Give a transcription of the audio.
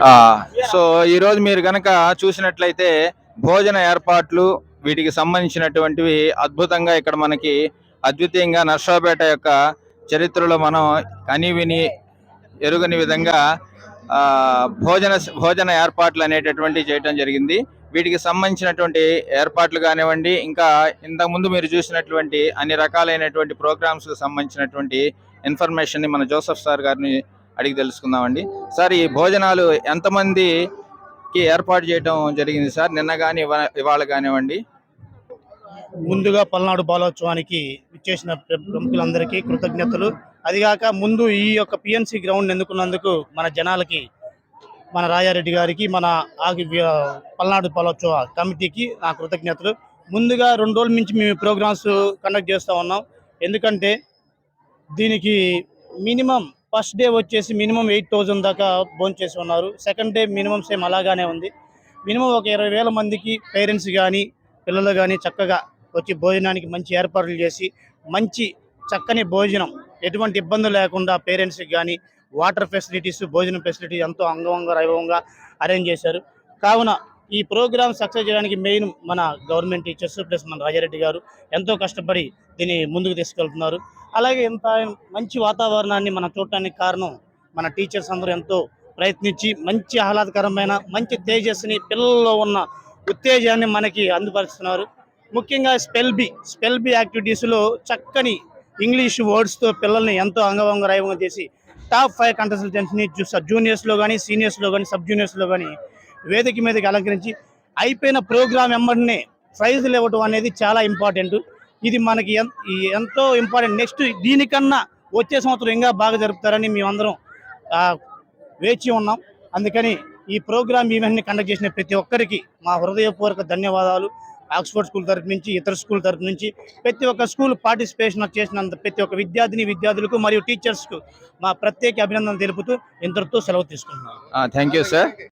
ఆ, సో ఈరోజు మీరు కనుక చూసినట్లయితే భోజన ఏర్పాట్లు వీటికి సంబంధించినటువంటివి అద్భుతంగా ఇక్కడ మనకి అద్వితీయంగా నర్సాపేట యొక్క చరిత్రలో మనం కని విని ఎరుగని విధంగా ఆ, భోజన భోజన ఏర్పాట్లు అనేటటువంటివి చేయటం జరిగింది. వీటికి సంబంధించినటువంటి ఏర్పాట్లు కానివ్వండి ఇంకా ఇంతకుముందు మీరు చూసినటువంటి అన్ని రకాలైనటువంటి ప్రోగ్రామ్స్కి సంబంధించినటువంటి ఇన్ఫర్మేషన్ని మన జోసఫ్ సార్ గారిని అడిగి తెలుసుకుందామండి. సార్ ఈ భోజనాలు ఎంతమందికి ఏర్పాటు చేయడం జరిగింది సార్? నిన్న కానీ ఇవాళ కానివ్వండి. ముందుగా పల్నాడు బాలోత్సవానికి ఇచ్చేసిన ప్రముఖులందరికీ కృతజ్ఞతలు. అదిగాక ముందు ఈ యొక్క పిఎన్సి గ్రౌండ్ ఎన్నుకున్నందుకు మన జనాలకి మన రాజారెడ్డి గారికి మన ఆగి పల్నాడు బాలోత్సవ కమిటీకి నా కృతజ్ఞతలు. ముందుగా రెండు రోజుల నుంచి మేము ప్రోగ్రామ్స్ కండక్ట్ చేస్తూ ఉన్నాం. ఎందుకంటే దీనికి మినిమం ఫస్ట్ డే వచ్చేసి మినిమం ఎయిట్ థౌజండ్ దాకా భోంచేసి ఉన్నారు. సెకండ్ డే మినిమం సేమ్ అలాగానే ఉంది. మినిమం ఒక ఇరవై వేల మందికి పేరెంట్స్ కానీ పిల్లలు కానీ చక్కగా వచ్చి భోజనానికి మంచి ఏర్పాట్లు చేసి మంచి చక్కని భోజనం ఎటువంటి ఇబ్బందులు లేకుండా పేరెంట్స్కి కానీ వాటర్ ఫెసిలిటీస్ భోజనం ఫెసిలిటీ ఎంతో అంగవంగ వైభవంగా అరేంజ్ చేశారు. కావున ఈ ప్రోగ్రామ్ సక్సెస్ చేయడానికి మెయిన్ మన గవర్నమెంట్ టీచర్స్ ప్లస్ మన రాజారెడ్డి గారు ఎంతో కష్టపడి దీన్ని ముందుకు తీసుకెళ్తున్నారు. అలాగే ఇంత మంచి వాతావరణాన్ని మనం చూడటానికి కారణం మన టీచర్స్ అందరూ ఎంతో ప్రయత్నించి మంచి ఆహ్లాదకరమైన మంచి తేజస్సుని పిల్లల్లో ఉన్న ఉత్తేజాన్ని మనకి అందుపరుస్తున్నారు. ముఖ్యంగా స్పెల్ బి స్పెల్ బి యాక్టివిటీస్లో చక్కని ఇంగ్లీష్ వర్డ్స్తో పిల్లల్ని ఎంతో అంగవంగ రాయంగా చేసి టాప్ ఫైవ్ కంటెస్టెంట్స్ని జూనియర్స్లో కానీ సీనియర్స్లో కానీ సబ్ జూనియర్స్లో కానీ వేదిక మీదకి అలంకరించి అయిపోయిన ప్రోగ్రామ్ వెంబడినే ప్రైజులు ఇవ్వడం అనేది చాలా ఇంపార్టెంట్. ఇది మనకి ఎంతో ఇంపార్టెంట్. నెక్స్ట్ దీనికన్నా వచ్చే సంవత్సరం ఇంకా బాగా జరుపుతారని మేమందరం వేచి ఉన్నాం. అందుకని ఈ ప్రోగ్రామ్ ఈవెంట్ని కండక్ట్ చేసిన ప్రతి ఒక్కరికి మా హృదయపూర్వక ధన్యవాదాలు. ఆక్స్ఫర్డ్ స్కూల్ తరపు నుంచి ఇతర స్కూల్ తరపు నుంచి ప్రతి ఒక్క స్కూల్ పార్టిసిపేషన్ చేసినంత ప్రతి ఒక్క విద్యార్థిని విద్యార్థులకు మరియు టీచర్స్కు మా ప్రత్యేక అభినందన తెలుపుతూ ఇంతటితో సెలవు తీసుకుంటున్నాను. Thank you sir.